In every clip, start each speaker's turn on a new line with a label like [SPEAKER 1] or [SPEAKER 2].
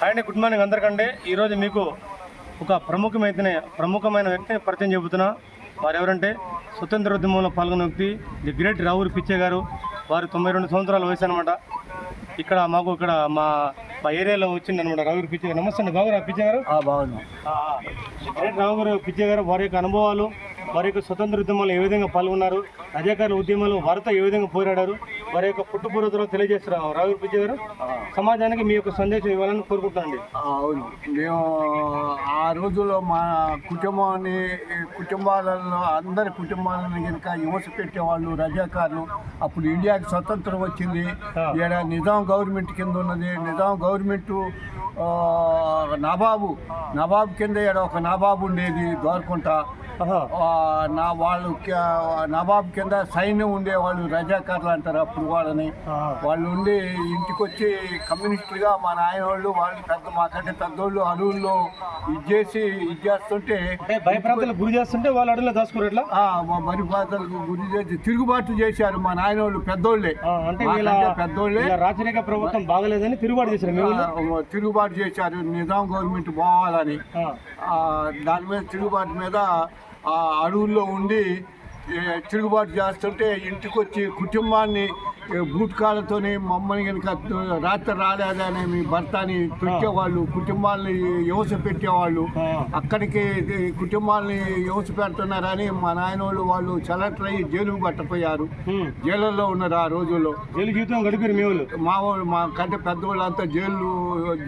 [SPEAKER 1] Hi అండి good morning అందరికంటే ఈరోజు మీకు ఒక ప్రముఖమైన ప్రముఖమైన వ్యక్తిని పరిచయం చెబుతున్నా. వారు ఎవరంటే స్వతంత్ర ఉద్యమంలో పాల్గొన్న వ్యక్తి ది గ్రేట్ రావురి పిచ్చే గారు. వారు తొంభై రెండు సంవత్సరాల వయసు అనమాట ఇక్కడ మాకు ఇక్కడ మా మా ఏరియాలో వచ్చింది అనమాట రావురి పిచ్చే గారు. నమస్తే అండి బాగురా పిచ్చే గారు?
[SPEAKER 2] బాగుంది.
[SPEAKER 1] గ్రేట్ రావు గారు పిచ్చే గారు వారి యొక్క అనుభవాలు వారి యొక్క స్వతంత్ర ఉద్యమంలో ఏ విధంగా పాల్గొన్నారు? రజాకారుల ఉద్యమంలో వారితో ఏ విధంగా పోరాడారు? వారి యొక్క పుట్టుపూర్వతలు తెలియజేస్తారు రావు పిచ్చే గారు సమాజానికి మీ యొక్క సందేశం ఇవ్వాలని కోరుకుంటానండి
[SPEAKER 2] అవును. మేము ఆ రోజుల్లో మా కుటుంబాన్ని కుటుంబాలలో అందరి కుటుంబాలను కనుక హింస పెట్టేవాళ్ళు రజాకారులు అప్పుడు ఇండియాకి స్వతంత్రం వచ్చింది. ఈడ నిజాం గవర్నమెంట్ కింద ఉన్నది. నిజాం గవర్నమెంట్ నవాబు నవాబు కింద ఈడ ఒక నవాబు ఉండేది. ఆ, నా వాళ్ళు నవాబు కింద సైన్యం ఉండేవాళ్ళు రజాకారులు అంటారు అప్పుడు వాళ్ళని. వాళ్ళు ఉండి ఇంటికి వచ్చి కమ్యూనిస్టులుగా మా నాయన వాళ్ళు వాళ్ళు పెద్ద మాకంటే పెద్దోళ్ళు అడవుల్లో ఇది చేసి ఇది చేస్తుంటే
[SPEAKER 1] భయప్రాంతాలకు గురి చేస్తుంటే వాళ్ళు అడవిలో దాచుకోరు ఎట్లా?
[SPEAKER 2] బాధలకు గురి చేసి తిరుగుబాటు చేశారు మా నాయన వాళ్ళు పెద్దోళ్ళే
[SPEAKER 1] అంటే
[SPEAKER 2] పెద్దోళ్ళే.
[SPEAKER 1] రాచరిక ప్రభుత్వం బాగలేదని తిరుగుబాటు చేశారు
[SPEAKER 2] తిరుగుబాటు చేశారు. నిజాం గవర్నమెంట్ పోవాలని దాని మీద తిరుగుబాటు మీద ఆ అడవుల్లో ఉండి తిరుగుబాటు చేస్తుంటే ఇంటికి వచ్చి కుటుంబాన్ని ఏ, బూట్ కాళ్ళతోని మమ్మల్ని కనుక రాత్రి రాలేదని మీ భర్తని పెట్టేవాళ్ళు కుటుంబాన్ని హింస పెట్టేవాళ్ళు. అక్కడికి ఇది కుటుంబాన్ని హింస పెడుతున్నారని మా నాయన వాళ్ళు వాళ్ళు అయ్యి జైలుకు పట్టపోయారు. జైలులో ఉన్నారు ఆ రోజుల్లో
[SPEAKER 1] జైలు జీవితం గడిపారు మీ వాళ్ళు
[SPEAKER 2] మా వాళ్ళు మా కంటే పెద్దవాళ్ళంతా జైలు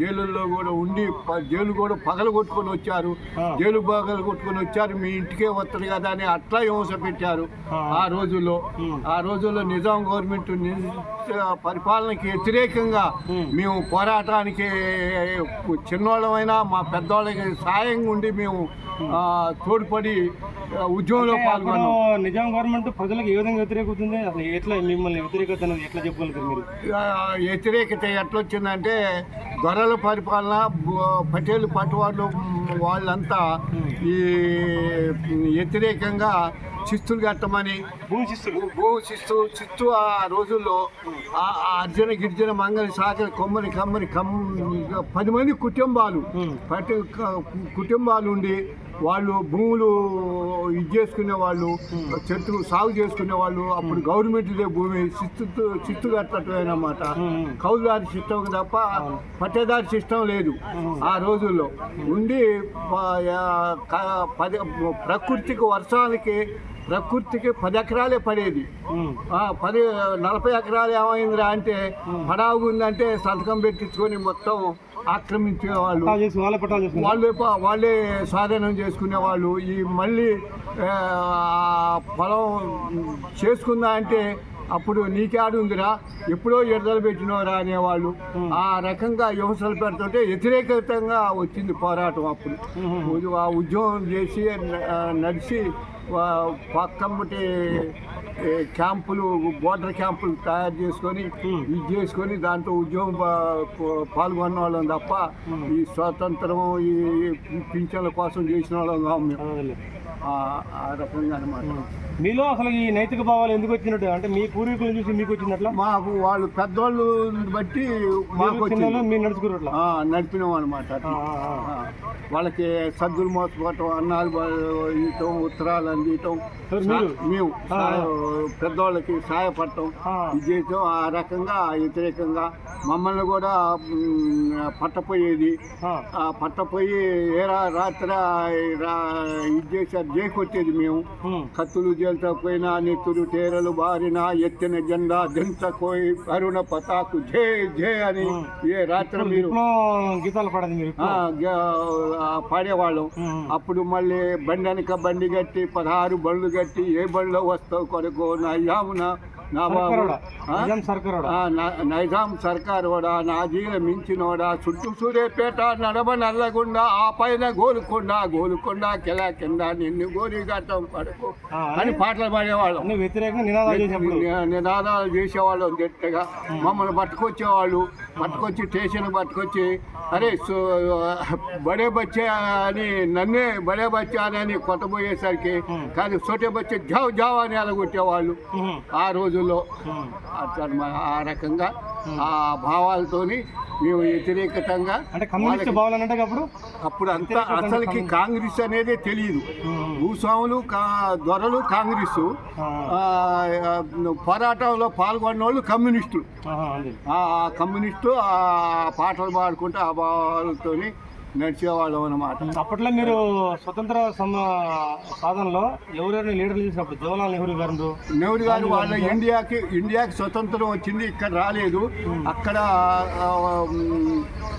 [SPEAKER 2] జైలుల్లో కూడా ఉండి జైలు కూడా పగలు కొట్టుకొని వచ్చారు. జైలు పగలు కొట్టుకొని వచ్చారు మీ ఇంటికే వస్తుంది కదా అని అట్లా హింస పెట్టారు
[SPEAKER 1] ఆ.
[SPEAKER 2] ఆ రోజుల్లో. ఆ రోజుల్లో నిజాం గవర్నమెంట్ పరిపాలనకి వ్యతిరేకంగా. మేము పోరాటానికి చిన్నోళ్ళమైనా మా పెద్దవాళ్ళకి సాయంగా ఉండి మేము తోడ్పడి ఉద్యమంలో
[SPEAKER 1] అంటే అప్పుడు
[SPEAKER 2] పాల్గొన్నాం
[SPEAKER 1] నిజాం గవర్నమెంట్ ప్రజలకు ఏ విధంగా వ్యతిరేకవుతుంది అసలు ఎట్లా మిమ్మల్ని వ్యతిరేకత అనేది ఎట్లా చెప్పగలుగుతారు మీరు
[SPEAKER 2] వ్యతిరేకత ఎట్లొచ్చిందంటే దొరల పరిపాలన పటేల్ పట్టువాళ్ళు వాళ్ళంతా ఈ వ్యతిరేకంగా శిస్తులు కట్టమని భూ శిస్తు చిత్తు ఆ రోజుల్లో ఆ అర్జున గిరిజన మంగళి సాగరి కొమ్మని కమ్మని కమ్ పది మంది కుటుంబాలు. కుటుంబాలు ఉండి వాళ్ళు భూములు ఇది చేసుకునే వాళ్ళు చెట్లు సాగు చేసుకునే వాళ్ళు అప్పుడు గవర్నమెంట్దే భూమి చిత్తు చిత్తు కట్టడం అనమాట
[SPEAKER 1] ఉమ్.
[SPEAKER 2] కౌలుదారి సిస్టమ్ తప్ప పట్టేదారి సిస్టమ్ లేదు ఆ రోజుల్లో. ఉండి ప్రకృతికి వర్షాలకి ప్రకృతికి పది ఎకరాలే పడేది. పది నలభై ఎకరాలు ఏమైందిరా అంటే పడావు ఉందంటే సంతకం పెట్టించుకొని మొత్తం
[SPEAKER 1] చేసి వాళ్ళ
[SPEAKER 2] వాళ్ళే వాళ్ళే స్వాధీనం చేసుకునే వాళ్ళు. ఈ మళ్ళీ పొలం చేసుకుందా అంటే అప్పుడు నీకాడు ఉందిరా. ఎప్పుడో ఎడదలు పెట్టినవరా అనేవాళ్ళు. ఆ రకంగా హింసలు పెడుతుంటే వ్యతిరేకంగా వచ్చింది పోరాటం అప్పుడు. ఆ ఉద్యమం చేసి నడిచి పక్కమ్మటి క్యాంపులు బోర్డర్ క్యాంపులు తయారు చేసుకొని ఇది చేసుకొని దాంట్లో ఉద్యోగం పాల్గొన్న వాళ్ళం తప్ప ఈ స్వాతంత్రం ఈ పింఛన్ల కోసం చేసిన వాళ్ళం మేము.
[SPEAKER 1] అదేలే.
[SPEAKER 2] ఆ ఆ రకంగా అనమాట
[SPEAKER 1] మీలో అసలు ఈ నైతిక భావాలు ఎందుకు వచ్చినట్టు? అంటే మీ పూర్వీకులను చూసి మీకు వచ్చినట్లా?
[SPEAKER 2] మాకు వాళ్ళు పెద్దోళ్ళు బట్టి మాకు
[SPEAKER 1] మీరు నడుచుకున్నట్లా?
[SPEAKER 2] నడిపినాం అనమాట. వాళ్ళకి సద్దులు మోసపోవటం అన్నాలు ఇయటం ఉత్తరాలు
[SPEAKER 1] మీరు?
[SPEAKER 2] మేము పెద్దోళ్ళకి సహాయపడటం చేయటం ఆ రకంగా వ్యతిరేకంగా మమ్మల్ని కూడా పట్టపోయేది
[SPEAKER 1] ఆ.
[SPEAKER 2] పట్టపోయి ఏ రాత్రి ఇది చేశారు కొట్టేది మేము. కత్తులు జల్తా పోయినా నెత్తులు తేరలు బారిన ఎత్తిన జెండా దించకోయి అరుణ పతాకు జై జై అని ఏ రాత్రి మీరు
[SPEAKER 1] గీతాలు పాడేది మీరు
[SPEAKER 2] పాడేవాళ్ళం. అప్పుడు మళ్ళీ బండి వెనక బండి కట్టి పదహారు బండ్లు కట్టి ఏ బండిలో వస్తావు కొరకు నా యామున
[SPEAKER 1] నిజాం సర్కారోడా?
[SPEAKER 2] ఆ, నా- నైజాం సర్కారోడా నా జీల మించినోడా చుట్టూ సూర్యపేట నడమ నల్లగుండా ఆ పైన గోలుకొండ గోలుకొండ కిలా కింద నిన్ను గోరి గట్టం పడుకో అని పాటలు పాడేవాళ్ళం.
[SPEAKER 1] నినాదాలు
[SPEAKER 2] చేసేవాళ్ళం గట్టిగా. మమ్మల్ని పట్టుకొచ్చేవాళ్ళు. పట్టుకొచ్చి స్టేషన్ పట్టుకొచ్చి అరే బడే బచ్చే అని నన్నే బడే బచ్చా అని కొట్టబోయేసరికి కానీ సోటే బచ్చే జావ్ జావ్ అని అలగొట్టేవాళ్ళు. ఆ రోజు రోజుల్లో ఆ రకంగా ఆ భావాలతోని మేము వ్యతిరేకతంగా
[SPEAKER 1] అప్పుడు?
[SPEAKER 2] అప్పుడు అంతా అసలుకి కాంగ్రెస్ అనేది తెలియదు. భూస్వాములు దొరలు కాంగ్రెస్ పోరాటంలో పాల్గొన్న వాళ్ళు కమ్యూనిస్టులు ఆ కమ్యూనిస్టు ఆ పాటలు పాడుకుంటూ ఆ భావాలతోని నడిచేవాళ్ళం అన్నమాట
[SPEAKER 1] అప్పట్లో మీరు స్వతంత్ర సాధనలో ఎవరెవరిని లీడర్లు చేసినప్పుడు జవహర్లాల్ నెహ్రూ గారు?
[SPEAKER 2] నెహ్రూ గారు వాళ్ళ ఇండియాకి ఇండియాకి స్వతంత్రం వచ్చింది ఇక్కడ రాలేదు. అక్కడ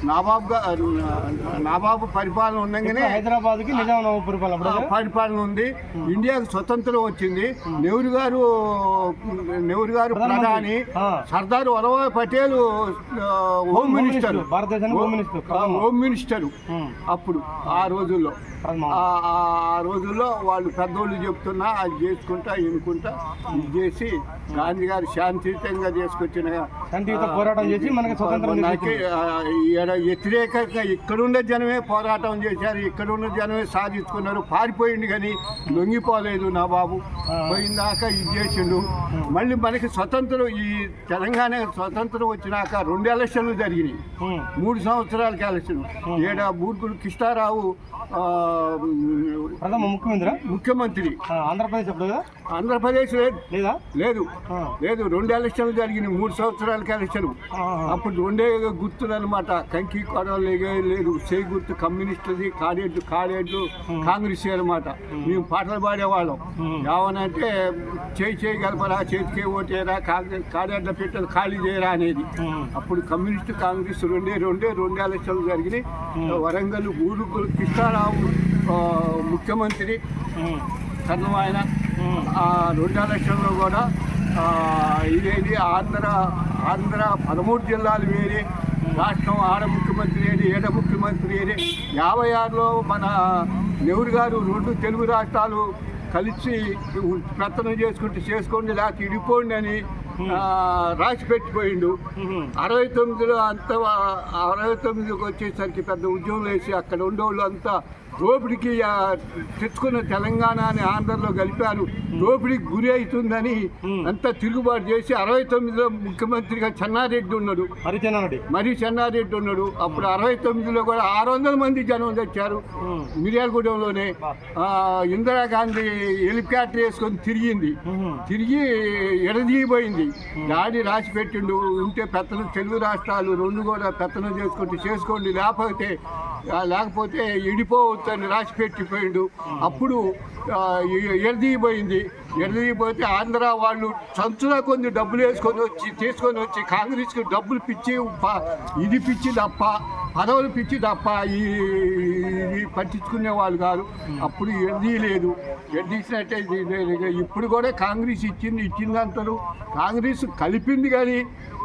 [SPEAKER 2] నాబాబు గా- నాబాబు పరిపాలన ఉండగానే
[SPEAKER 1] హైదరాబాద్కి నిజాం పరిపాలన
[SPEAKER 2] పరిపాలన ఉంది. ఇండియాకి స్వతంత్రం వచ్చింది. నెహ్రూ గారు నెహ్రూ గారు ప్రధాని. Sardar Vallabhbhai Patel home minister.
[SPEAKER 1] భారతదేశానికి హోమ్ మినిస్టర్
[SPEAKER 2] హోమ్ మినిస్టర్. అప్పుడు ఆ రోజుల్లో. ఆ రోజుల్లో వాళ్ళు పెద్దోళ్ళు చెప్తున్నా అది చేసుకుంటా ఎన్నుకుంటా ఇది చేసి గాంధీ గారు శాంతియుతంగా చేసుకొచ్చిన
[SPEAKER 1] శాంతియుత పోరాటం చేసి మనకి
[SPEAKER 2] వ్యతిరేకంగా ఇక్కడున్న జనమే పోరాటం చేశారు ఇక్కడున్న జనమే సాధించుకున్నారు పారిపోయింది కానీ లొంగిపోలేదు నా బాబు. పోయిందాక ఇది చేసిండు. మళ్ళీ మనకి స్వతంత్రం ఈ తెలంగాణ స్వతంత్రం వచ్చినాక రెండు ఎలక్షన్లు జరిగినాయి. మూడు సంవత్సరాలకి ఎలక్షన్. ఏడ బూర్గుడు కృష్ణారావు
[SPEAKER 1] ప్రథమ ముఖ్యమంత్రి
[SPEAKER 2] ముఖ్యమంత్రి.
[SPEAKER 1] ఆంధ్రప్రదేశ్
[SPEAKER 2] ఆంధ్రప్రదేశ్ లేదు.
[SPEAKER 1] లేదా?
[SPEAKER 2] లేదు. రెండు ఎలక్షన్లు జరిగినాయి మూడు సంవత్సరాలకి ఎలక్షన్. అప్పుడు రెండే గుర్తులు అనమాట కంకి కొడవలు లేదు చేయి గుర్తు కమ్యూనిస్టులది కాడేట్లు కాడేట్లు కాంగ్రెస్ అనమాట. మేము. పాటలు పాడేవాళ్ళం. ఏమనంటే చేయి చేయి గలపరా చేతికే ఓటేరా కాంగ్రెస్ కాడేట్ల పెట్టలు ఖాళీ చేయరా అనేది. అప్పుడు కమ్యూనిస్ట్ కాంగ్రెస్ రెండే రెండే రెండు ఎలక్షన్లు జరిగినాయి. వరంగల్ ఊరు కృష్ణారావు ముఖ్యమంత్రి
[SPEAKER 1] ఉమ్.
[SPEAKER 2] ఆయన రెండు ఎలక్షన్లో కూడా ఇదేది ఆంధ్ర ఆంధ్ర పదమూడు జిల్లాలు వేరే రాష్ట్రం ఆడ ముఖ్యమంత్రి ఏది ఏడ ముఖ్యమంత్రి ఏది యాభై ఆరులో మన నెహ్రూ గారు రెండు తెలుగు రాష్ట్రాలు కలిసి పెత్తనం చేసుకుంటూ చేసుకోండి లేకపోతే ఇడిపోండి అని రాసి పెట్టిపోయిండు. అరవై తొమ్మిదిలో అంత అరవై తొమ్మిదికి వచ్చేసరికి పెద్ద ఉద్యోగం వేసి అక్కడ ఉండేవాళ్ళు అంతా దోపిడికి తెచ్చుకున్న తెలంగాణని ఆంధ్రలో కలిపారు దోపిడికి గురి అవుతుందని అంతా తిరుగుబాటు చేసి అరవై తొమ్మిదిలో ముఖ్యమంత్రిగా చెన్నారెడ్డి ఉన్నాడు.
[SPEAKER 1] హరిచంద్రరెడ్డి
[SPEAKER 2] మరి చెన్నారెడ్డి ఉన్నాడు. అప్పుడు అరవై తొమ్మిదిలో కూడా ఆరు వందల మంది జనం తెచ్చారు. మిర్యాలగూడెంలోనే. ఇందిరాగాంధీ హెలికాప్టర్ వేసుకొని తిరిగింది. తిరిగి ఎడదీయబోయింది. డాడీ రాసి పెట్టిండు ఉంటే పెత్తనం తెలుగు రాష్ట్రాలు రెండు కూడా పెత్తనం చేసుకుంటూ చేసుకోండి. లేకపోతే లేకపోతే ఇడిపోవచ్చని రాసి పెట్టిపోయిండు అప్పుడు ఆ, ఎ- ఎడదీయబోయింది ఎడదీయబోతే ఆంధ్ర వాళ్ళు సంచుల కొన్ని డబ్బులు వేసుకొని వచ్చి తీసుకొని వచ్చి కాంగ్రెస్కి డబ్బులు పిచ్చి ఇది పిచ్చి తప్ప పదవులు పిచ్చి తప్ప ఈ ఇది పట్టించుకునే వాళ్ళు కాదు. అప్పుడు ఎడదీయలేదు ఎడదీసినట్టే లేదు. ఇప్పుడు కూడా కాంగ్రెస్ ఇచ్చింది ఇచ్చింది అంటారు కాంగ్రెస్ కలిపింది కానీ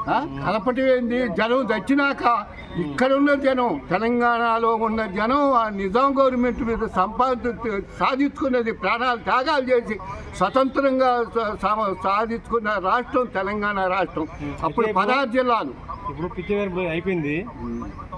[SPEAKER 2] ఆ, జనం దచ్చినాక ఇక్కడ ఉన్న జనం తెలంగాణలో ఉన్న జనం ఆ నిజాం గవర్నమెంట్ మీద సంపాద సాధించుకున్నది ప్రాణాలు త్యాగాలు చేసి స్వతంత్రంగా సాధించుకున్న రాష్ట్రం తెలంగాణ రాష్ట్రం. అప్పుడు పదహారు జిల్లాలు.
[SPEAKER 1] ఇప్పుడు పిచ్చేవారి ఇప్పుడు అయిపోయింది.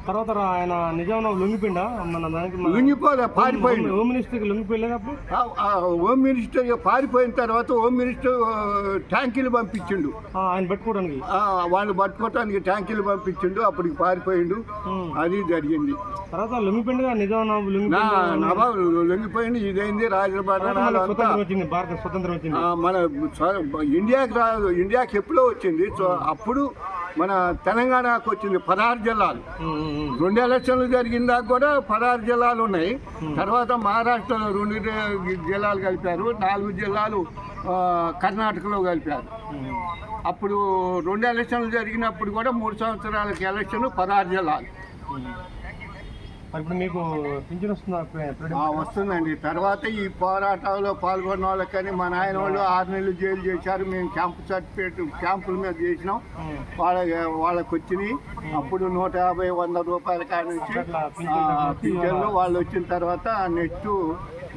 [SPEAKER 1] తర్వాత ఆయన నిజాం నవాబు లొంగిపోయిండా? మన దానికి మన-
[SPEAKER 2] లొంగిపోలే పారిపోయింది
[SPEAKER 1] హోమ్ మినిస్టర్కి లొంగిపోయలేదు అప్పుడు?
[SPEAKER 2] ఆ- ఆ హోమ్ మినిస్టర్ పారిపోయిన తర్వాత హోమ్ మినిస్టర్ ఆ, ట్యాంకీలు పంపించిండు.
[SPEAKER 1] ఆ, ఆయన పెట్టుకోవడానికి?
[SPEAKER 2] ఆ, వాళ్ళు పట్టుకోవటానికి ట్యాంకీలు పంపించిండు అప్పటికి పారిపోయిండు.
[SPEAKER 1] ఉమ్.
[SPEAKER 2] అది జరిగింది.
[SPEAKER 1] తర్వాత లొంగిపోయింది నిజాం
[SPEAKER 2] నా
[SPEAKER 1] లొంగిపోయింది
[SPEAKER 2] నవాబు లొంగిపోయింది ఇదైంది అంతా
[SPEAKER 1] స్వతంత్రం వచ్చింది భారత స్వతంత్రం వచ్చింది.
[SPEAKER 2] ఆ, మన స్వ- ఇండియాకి రాదు ఇండియాకి ఎప్పుడో వచ్చింది. సో అప్పుడు మన తెలంగాణకు వచ్చింది పదహారు జిల్లాలు. రెండు ఎలక్షన్లు జరిగిందాక కూడా పదహారు జిల్లాలు ఉన్నాయి తర్వాత మహారాష్ట్రలో రెండు జిల్లాలు కలిపారు నాలుగు జిల్లాలు కర్ణాటకలో కలిపారు. అప్పుడు రెండు ఎలక్షన్లు జరిగినప్పుడు కూడా మూడు సంవత్సరాలకి ఎలక్షన్ పదహారు జిల్లాలు.
[SPEAKER 1] మరి ఇప్పుడు మీకు పింఛన్ వస్తుందా?
[SPEAKER 2] వస్తుందండి. తర్వాత ఈ పోరాటంలో పాల్గొన్న వాళ్ళకని మా నాయన వాళ్ళు ఆరు నెలలు జైలు చేశారు. మేము క్యాంపు సర్టిఫికేట్ క్యాంపుల మీద చేసినాం. వాళ్ళ వాళ్ళకి వచ్చినాయి. అప్పుడు నూట యాభై వంద రూపాయల కాడ నుంచి
[SPEAKER 1] పింఛన్లు
[SPEAKER 2] వాళ్ళు వచ్చిన తర్వాత నెక్స్ట్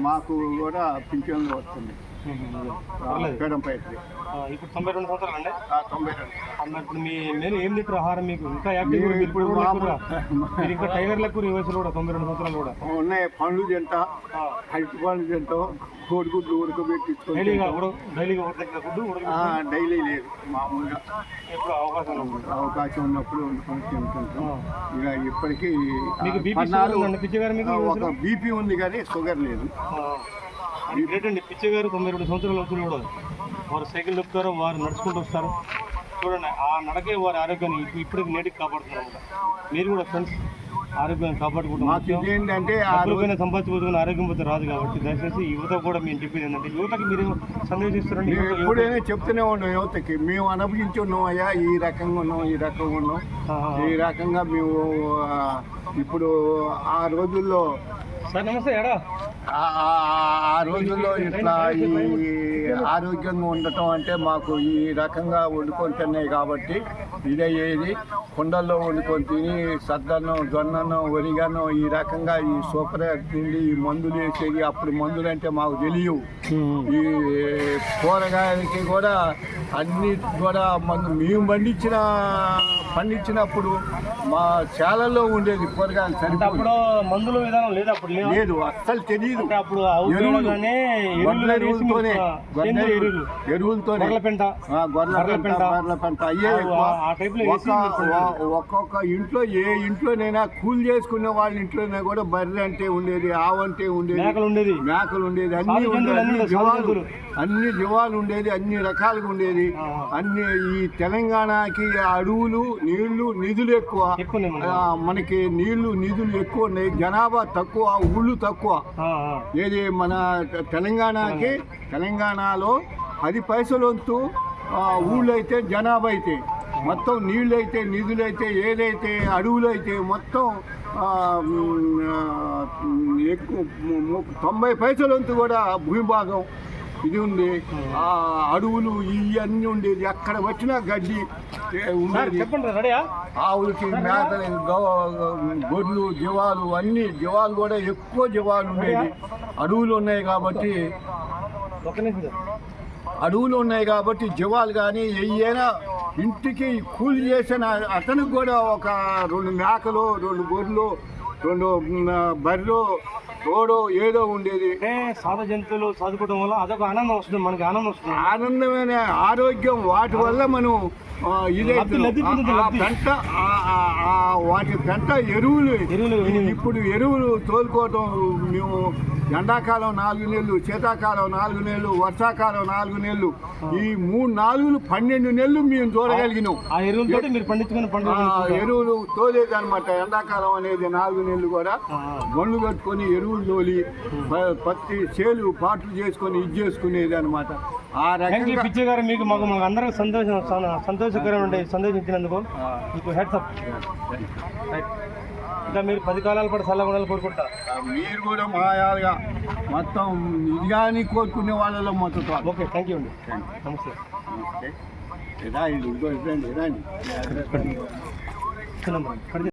[SPEAKER 2] మాకు కూడా పింఛన్లు వస్తుంది
[SPEAKER 1] ఇప్పుడు తొంభై రెండు సంవత్సరాలు అండి?
[SPEAKER 2] తొంభై రెండు.
[SPEAKER 1] ఇప్పుడు మీ నేను ఏం తింటారు ఆహారం మీకు? ఇంకా యాక్టివ్
[SPEAKER 2] మీరు ఇప్పుడు
[SPEAKER 1] ఇంకా కూడా తొంభై రెండు సంవత్సరాలు కూడా.
[SPEAKER 2] ఉన్నాయి. పండ్లు తింటా.
[SPEAKER 1] ఆ,
[SPEAKER 2] అరటి పండ్లు తింటాం. కోడిగుడ్లు ఉడకబెట్టించుకొని
[SPEAKER 1] డైలీగా ఉడ డైలీగా ఉడకబెట్టిన ఫుడ్ ఉడక
[SPEAKER 2] ఆ, డైలీ లేదు. మామూలుగా.
[SPEAKER 1] ఎప్పుడు అవకాశం.
[SPEAKER 2] అవకాశం ఉన్నప్పుడు వండుకొని తింటుంటాం.
[SPEAKER 1] ఆ.
[SPEAKER 2] ఇక ఇప్పటికీ
[SPEAKER 1] మీకు? బీపీ
[SPEAKER 2] ఉంది కానీ షుగర్ లేదు.
[SPEAKER 1] అండి. పిచ్చి గారు తొంభై రెండు సంవత్సరాలు అవుతుంది కూడా. వారు సైకిల్ దొక్కుతారు వారు నడుచుకుంటూ వస్తారు. చూడండి ఆ నడకే వారి ఆరోగ్యాన్ని ఇప్పటికి నేటికి కాపాడుతున్నారు. మీరు కూడా ఫ్రెండ్స్ ఆరోగ్యాన్ని కాపాడుకుంటాం
[SPEAKER 2] మాకు ఇదేంటంటే ఆ
[SPEAKER 1] డబ్బులు
[SPEAKER 2] రోజు
[SPEAKER 1] పైన సంపాదించుకోవడం ఆరోగ్యం పోతే రాదు కాబట్టి దయచేసి యువత కూడా మేము చెప్పేది ఏంటంటే యువతకి మీరు సందేశిస్తారండి
[SPEAKER 2] ఎప్పుడైనా చెప్తూనే ఉన్నాం యువతకి. మేము అనుభవించి ఉన్నాం అయ్యా ఈ రకంగా ఉన్నాం ఈ రకంగా ఉన్నాం. ఈ రకంగా మేము ఇప్పుడు ఆ రోజుల్లో ఆ రోజుల్లో ఇట్లా ఈ ఆరోగ్యంగా ఉండటం అంటే మాకు ఈ రకంగా వండుకొని తిన్నాయి కాబట్టి ఇదయ్యేది కుండల్లో వండుకొని తిని సద్దన్నం జొన్నన్నం వరిగన్నం ఈ రకంగా ఈ సూపర్ తిండి ఈ మందులు వేసేది. అప్పుడు మందులు అంటే మాకు తెలియవు. ఈ కూరగాయలకి కూడా అన్ని కూడా మందు మేము పండించిన పండించినప్పుడు మా చేలల్లో ఉండేది కూరగాయలు
[SPEAKER 1] అప్పుడు మందుల విధానం లేదు అప్పుడు?
[SPEAKER 2] లేదు అస్సలు తెలియదు
[SPEAKER 1] అప్పుడు
[SPEAKER 2] ఎరువులతోనే ఎరువులతోనే. అయ్యే ఒక్కొక్క ఇంట్లో ఏ ఇంట్లోనైనా కూలి చేసుకునే వాళ్ళ ఇంట్లోనే కూడా బర్రె అంటే ఉండేది ఆవు అంటే ఉండేది
[SPEAKER 1] మేకలు ఉండేది.
[SPEAKER 2] మేకలు ఉండేది అన్ని జీవాలు. అన్ని జీవాలు ఉండేది అన్ని రకాలుగా ఉండేది. అన్ని ఈ తెలంగాణకి అడవులు నీళ్ళు నిధులు ఎక్కువ
[SPEAKER 1] మనకి.
[SPEAKER 2] నీళ్ళు నిధులు ఎక్కువ ఉన్నాయి జనాభా తక్కువ ఊళ్ళు తక్కువ. ఏది మన తెలంగాణకి తెలంగాణలో పది పైసలు వంతు ఊళ్ళు అయితే జనాభా అయితే మొత్తం నీళ్ళు అయితే నిధులు అయితే ఏదైతే అడవులు అయితే మొత్తం ఎక్కువ తొంభై పైసల వంతు కూడా భూమిభాగం ఇది ఉంది. ఆ. అడవులు ఇవన్నీ ఉండేది. అక్కడ వచ్చిన గడ్డి ఉండేది. ఆవులకి గో- గొర్రెలు జీవాలు అన్ని జీవాలు కూడా ఎక్కువ జీవాలు ఉండేది. అడవులు ఉన్నాయి కాబట్టి. అడవులు ఉన్నాయి కాబట్టి జీవాలు కానీ ఏయైనా ఇంటికి కూలి చేసిన అతనికి కూడా ఒక రెండు మేకలు రెండు గొర్రెలు రెండు బర్రెలు రోడో ఏదో ఉండేది.
[SPEAKER 1] అంటే సాధు జంతువులు చదువుకోవడం వల్ల అదొక ఆనందం వస్తుంది మనకి ఆనందం వస్తుంది.
[SPEAKER 2] ఆనందమైన ఆరోగ్యం వాటి వల్ల మనం పెంట వాటి పెంట ఎరువులు. ఇప్పుడు ఎరువులు తోలుకోవటం మేము ఎండాకాలం నాలుగు నెలలు శీతాకాలం నాలుగు నెలలు వర్షాకాలం నాలుగు నెలలు. ఈ మూడు నాలుగులు పన్నెండు నెలలు మేము చూడగలిగినాం. ఎరువులు తోలేది అనమాట ఎండాకాలం అనేది నాలుగు నెలలు కూడా. గొండ్లు కట్టుకొని ఎరువులు తోలి పత్తి చేలు పాటలు చేసుకొని ఇది చేసుకునేది అనమాట ఆ రకంగా
[SPEAKER 1] పిచ్చే గారు. మీకు మాకు మాకు అందరికి సంతోషం సంతోషకరం ఉండే సందేశించినందుకు మీకు హెడ్స్ అప్ రైట్ ఇంకా మీరు పది కాలాల పాటు చల్లగా ఉండాలని కోరుకుంటా.
[SPEAKER 2] మీరు కూడా మాయాలుగా మొత్తం ఇది కానీ కోరుకునే వాళ్ళలో మొత్తం
[SPEAKER 1] ఓకే థ్యాంక్ యూ అండి. నమస్తే.
[SPEAKER 2] రండి రండి
[SPEAKER 1] చిన్నమ్మ, కడితే